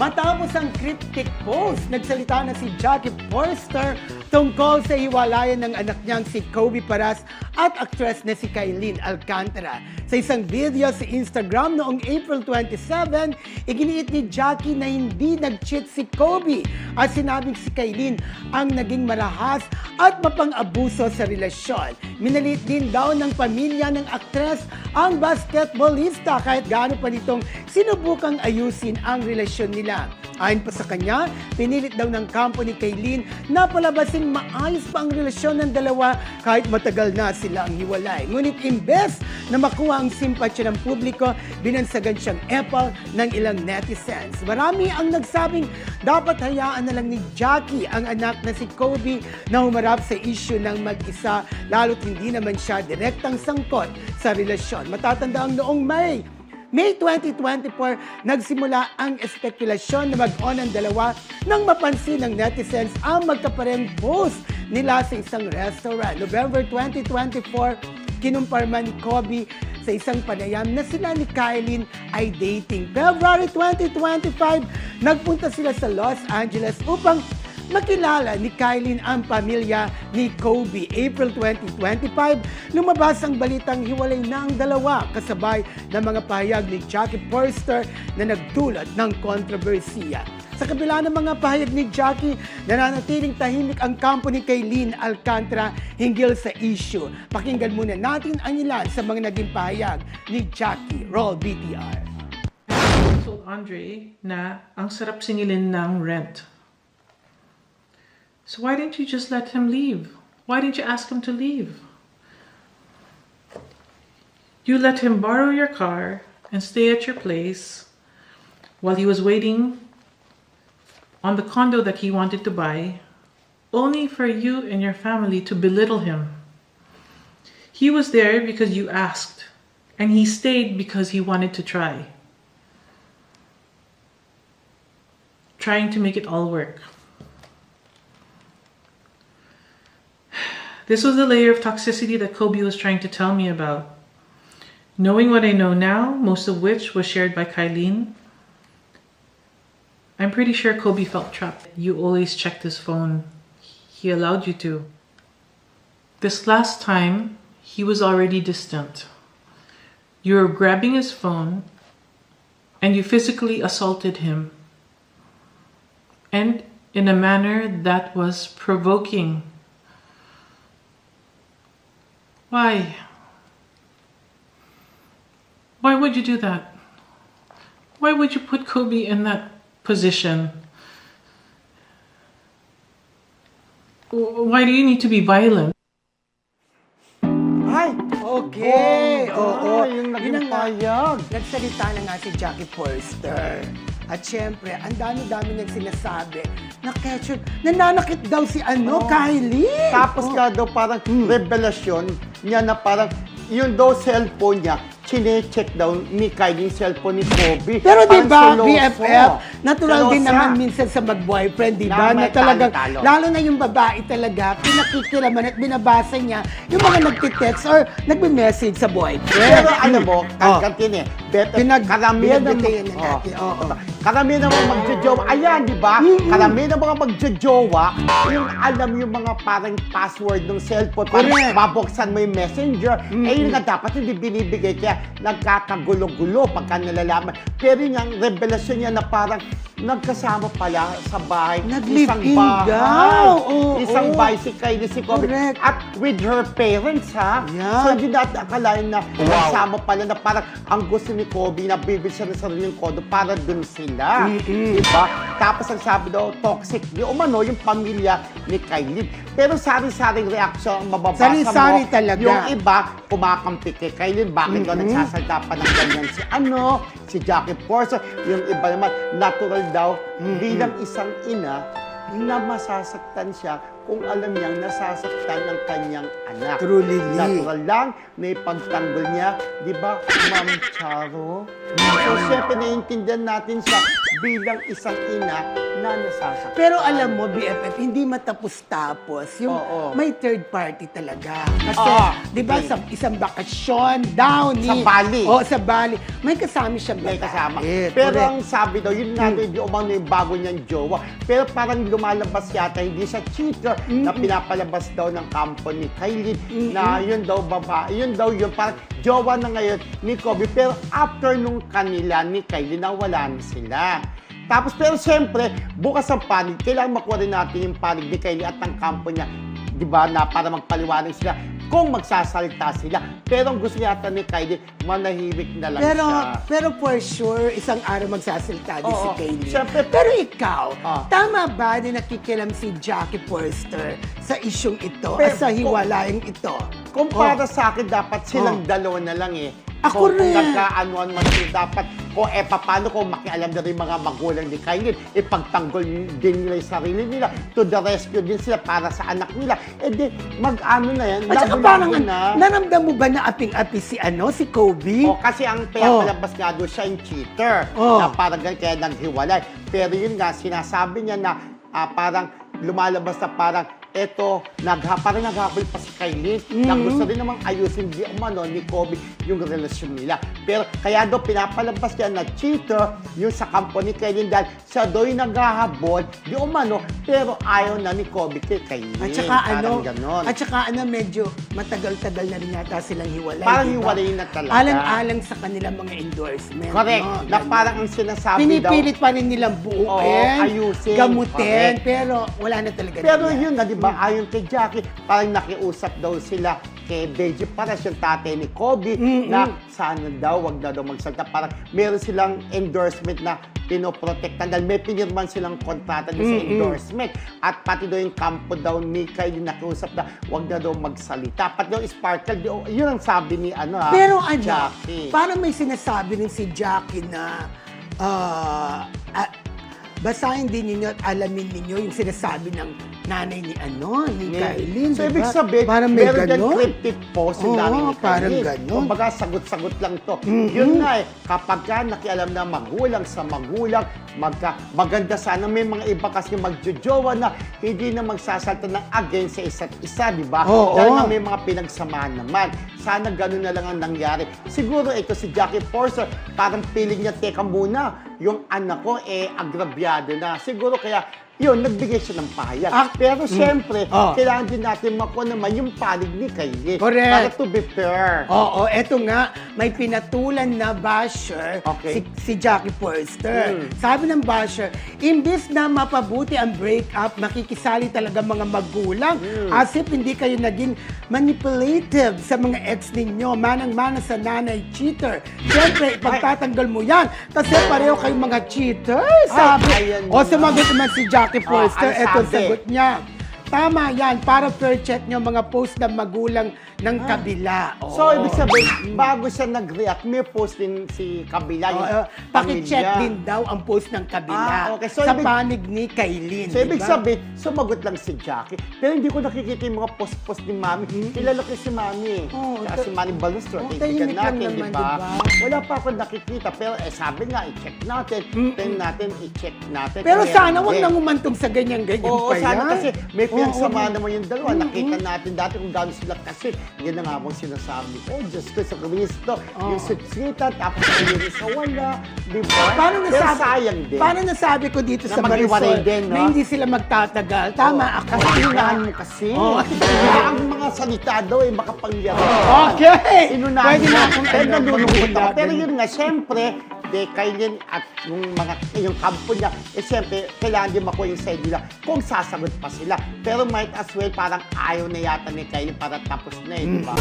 Matapos ang cryptic post, nagsalita na si Jackie Forster tungkol sa hiwalayan ng anak niyang si Kobe Paras at actress na si Kailin Alcantara. Sa isang video sa Instagram noong April 27, iginiit ni Jackie na hindi nag-cheat si Kobe at sinabing si Kailin ang naging marahas at mapang-abuso sa relasyon. Minalit din daw ng pamilya ng aktres ang basketballista kahit gaano pa nitong sinubukang ayusin ang relasyon nila. Ayon pa sa kanya, pinilit daw ng kampo ni Kaylin na palabasing maayos pa ang relasyon ng dalawa kahit matagal na sila ang hiwalay. Ngunit imbes na makuha ang simpatsya ng publiko, binansagan siyang epal ng ilang netizens. Marami ang nagsabing dapat hayaan na lang ni Jackie ang anak na si Kobe na humarap sa issue ng mag-isa lalo't hindi naman siya direktang sangkot sa relasyon. Matatanda ang noong May May 2024, nagsimula ang espekulasyon na mag-on ang dalawa nang mapansin ng netizens ang magkapareng post nila sa isang restaurant. November 2024, kinumparma ni Kobe sa isang panayam na sila ni Kylie ay dating. February 2025, nagpunta sila sa Los Angeles upang Makilala ni Kylie ang pamilya ni Kobe. April 2025, lumabas ang balitang hiwalay na ang dalawa kasabay ng mga pahayag ni Jackie Forster na nagdulot ng kontrobersiya. Sa kabila ng mga pahayag ni Jackie, nananatiling tahimik ang kampo ni Kaylin Alcantara hinggil sa issue. Pakinggan muna natin ang ilan sa mga naging pahayag ni Jackie. Roll BTR. told Andre na ang sarap singilin ng rent. So why didn't you just let him leave? Why didn't you ask him to leave? You let him borrow your car and stay at your place while he was waiting on the condo that he wanted to buy, only for you and your family to belittle him. He was there because you asked, and he stayed because he wanted to try. Trying to make it all work. This was the layer of toxicity that Kobe was trying to tell me about. Knowing what I know now, most of which was shared by Kylene, I'm pretty sure Kobe felt trapped. You always checked his phone. He allowed you to. This last time, he was already distant. You were grabbing his phone and you physically assaulted him. And in a manner that was provoking. Why? Why would you do that? Why would you put Kobe in that position? Why do you need to be violent? Ay, okay. Oo, Oo, ah, yung naging ang nga. payag. Nagsalita na nga si Jackie Forster. At syempre, ang dami-dami niyang sinasabi na Ketchup, nananakit daw si ano, Oo. Kylie. Tapos Oh. nga daw parang revelasyon niya na parang yun daw cellphone niya, chine-check daw ni Kylie yung cellphone ni Kobe. Pero di ba. BFF, natural din Selosa. naman minsan sa mag-boyfriend, di ba? Na Na talo-talo. lalo na yung babae talaga, pinakikiraman at binabasa niya yung mga nagtitext or nagme-message sa boyfriend. Pero alam mo, Oh. kantin eh, better, Pinag- karamihan ng binibitayin na oh, Karamihan ng mga magjojowa, ayan, di ba? Karamihan ng mga magjojowa, yung alam yung mga parang password ng cellphone, parang Correct. babuksan mo yung messenger, eh yun nga dapat hindi binibigay, kaya nagkakagulo-gulo pagka nalalaman. Pero yung revelasyon niya na parang nagkasama pala sa bahay. Nag-live-in isang bahay. daw, oo. isang bahay si Kylie si Kobe. Correct. At with her parents, ha? Yeah. So, hindi natin akalain na kasama pala na parang ang gusto ni Kobe na bibig siya ng sariling kodo para dun sila. Diba? Tapos ang sabi daw, toxic. Di umano yung pamilya ni Kylie. Pero sari-saring reaksyon ang mababasa Sari-sari mo. talaga. Yung iba, kumakampi kay Kylie. Bakit daw nagsasalita pa ng ganyan si ano, si Jackie Forza. Yung iba naman, natural daw, bilang isang ina, na masasaktan siya kung alam niyang nasasaktan ng kanyang anak. True, Lily. Natural lang na ipagtanggol niya, di ba, Ma'am Charo? So, syempre, naiintindihan natin siya bilang isang ina na nasasaktan. Pero alam mo, BFF, hindi matapos-tapos. Yung Oo. may third party talaga. Kasi, Ah, di ba, okay. sa isang bakasyon, down Sa Bali. Oo, sa Bali. May kasama siyang may kasama. Correct. Pero ang sabi daw, yun nga daw, yung umano yung bago niyang jowa. Pero parang lumalabas yata, hindi siya cheater na pinapalabas daw ng kampo ni Kylie na yun daw baba, yun daw yun, parang jowa na ngayon ni Kobe. Pero after nung kanila ni Kylie, nawala na sila. Tapos, pero siyempre, bukas ang panig, kailangan makuha rin natin yung panig ni Kylie at ang kampo niya. Di ba, na para magpaliwanag sila kung magsasalita sila. Pero ang gusto yata ni Kylie, manahimik na lang Pero, siya. pero for sure, isang araw magsasalita din si. Kylie. Siyempre- pero ikaw, Ah. tama ba na nakikilam si Jackie Forster sa isyong ito, Pero- sa hiwalayang ito? Kung para Oh. sa akin, dapat silang Oh. dalawa na lang eh. Ako kung, rin. Kung nagkaanuan man dapat, kung eh, paano kung makialam na rin mga magulang ni Kylie, ipagtanggol din nila yung sarili nila, to the rescue din sila para sa anak nila. Eh di, mag-ano na yan, At saka parang, na. naramdam mo ba na aping-api si ano, si Kobe? O, kasi ang pinapalabas nga doon siya yung cheater. Oh. Na parang ganun, kaya naghiwalay. Pero yun nga, sinasabi niya na ah, parang lumalabas na parang eto, nagha, parang naghabol pa si Kylie na Mm-hmm. gusto rin namang ayusin di umano ni Kobe yung relasyon nila. Pero kaya daw pinapalabas niya na cheater yung sa kampo ni Kylie dahil siya daw yung naghahabol di umano pero ayaw na ni Kobe kay Kylie. At saka ano, ganon. at saka ano, medyo matagal-tagal na rin yata silang hiwalay. Parang di ba? hiwalay na talaga. Alang-alang sa kanilang mga endorsement. Correct. no? na Ganun. parang ang sinasabi daw. Pinipilit pa rin nilang buuin, Oo, ayusin. gamutin, Correct. pero wala na talaga. Pero nila. yun nga, di ba, ayon kay Jackie, parang nakiusap daw sila kay Beji Paras, yung tatay ni Kobe, na sana daw, wag na daw magsalita. Parang meron silang endorsement na pinoprotektan dahil may pinirman silang kontrata doon sa endorsement. At pati daw yung kampo daw ni Kylie nakiusap na wag na daw magsalita. Pati daw Sparkle, di- yun ang sabi ni ano ha, Pero ano, Jackie. parang may sinasabi rin si Jackie na ah, ah, basahin din ninyo at alamin ninyo yung sinasabi ng nanay ni ano, ni Kailin. So, diba? ibig sabihin, parang may meron ganon. cryptic post yung Oo, nanay ni parang Kailin. ganon. Kumbaga, sagot-sagot lang to. Yun nga eh, kapag ka nakialam na magulang sa magulang, magka, maganda sana. May mga iba kasi magjojowa na hindi na magsasalta ng against sa isa't isa, di ba? Oo. Dahil nga may mga pinagsamaan naman. Sana ganun na lang ang nangyari. Siguro ito si Jackie Forster, parang feeling niya, teka muna, yung anak ko eh agrabyado na. Siguro kaya yun, nagbigay siya ng pahayag. Ah, Pero syempre, Oh. kailangan din natin makuha naman yung panig ni Kylie. Correct. Para to be fair. Oo, eto nga, may pinatulan na basher Okay. si, si Jackie Forster. Mm. Sabi ng basher, imbis na mapabuti ang breakup, makikisali talaga mga magulang Mm. as if hindi kayo naging manipulative sa mga ex ninyo, manang-mana sa nanay cheater. Siyempre, ipagtatanggol mo yan kasi pareho kayong mga cheaters. Sabi. ayan o na. sumagot naman si Jackie Forster, ano eto sabi? sagot niya. Tama yan, para fair check nyo mga post ng magulang ng kabila. Ah. So, Oo. ibig sabihin, bago siya nag-react, may post din si Kabila, yung Oo, pakicheck pamilya. din daw ang post ng kabila Ah, okay. So, sa ibig- panig ni Kailin. So, ibig diba? sabihin, sumagot lang si Jackie. Pero hindi ko nakikita yung mga post-post ni Mami. Kilala ko si Mami eh. Oo, Tsaka ta- si Manny Balustro. Oo, kaibigan tahimik lang natin, di naman, ba? diba? Wala pa ako nakikita. Pero eh, sabi nga, i-check natin. Tingnan natin, i-check natin. Pero Kaya sana wag nang umantong sa ganyan-ganyan Oo, pa yan. sana kasi may Oo, pinagsama oo. naman yung dalawa. Nakita natin dati kung gaano sila kasi. Yan na nga bang sinasabi. Oh, Diyos ko, sa kamisto. Yung sweet-sweetan, tapos yung sa wala. Di ba? Paano Pero nasabi, sayang din. paano nasabi ko dito Na sa Marisol din, no? na hindi sila magtatagal? Tama Oo. ako. Kasi inunahan mo kasi. Kaya ang mga salita daw ay makapangyarihan. Okay! Inunahan Pwede na akong Pero nalulungkot ako. Pero yun nga, syempre, de Kailin at yung mga yung kampo niya, eh syempre, kailangan din makuha yung side nila kung sasagot pa sila. Pero might as well, parang ayaw na yata ni Kailin para tapos na eh, di ba?